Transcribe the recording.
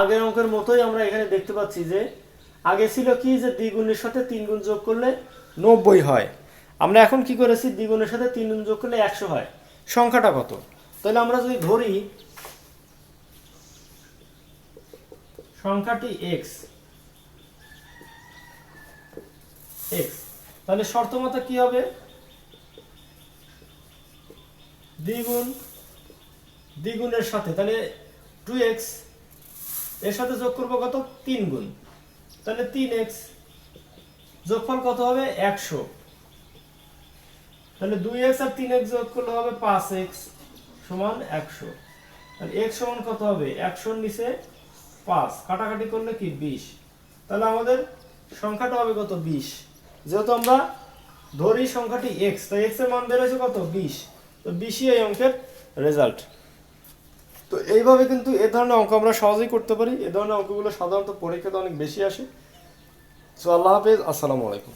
আগের অঙ্কের মতোই আমরা এখানে দেখতে পাচ্ছি যে, আগে ছিল কি যে দ্বিগুণের সাথে তিন গুণ যোগ করলে নব্বই হয়। আমরা এখন কি করেছি? দ্বিগুণের সাথে তিন গুণ যোগ করলে একশো হয়। সংখ্যাটা কত? তাহলে আমরা যদি ধরি, সংখ্যাটি এক্স এক্স তাহলে শর্তমতো কি হবে? দ্বিগুণ, দ্বিগুণের সাথে। তাহলে টু এক্স এর সাথে যোগ করব কত? তিন গুণ। তাহলে তিন এক্স যোগফল কত হবে? একশো। তাহলে দুই এক্স আর তিন এক্স যোগ করলে হবে পাঁচ এক্স সমান একশো। তাহলে এক্স সমান কত হবে? একশোর নিচে পাঁচ। কাটাকাটি করলে কি? বিশ। তাহলে আমাদের সংখ্যাটা হবে কত? বিশ। যেহেতু আমরা ধরি সংখ্যাটি এক্স তো এক্সের মান বেরোছে কত? বিশ। তো বিশই এই অঙ্কের রেজাল্ট। তো এইভাবে কিন্তু এ ধরনের অঙ্ক আমরা সহজেই করতে পারি। এ ধরনের অঙ্কগুলো সাধারণত পরীক্ষাতে অনেক বেশি আসে। সো আল্লাহ হাফেজ, আসসালামু আলাইকুম।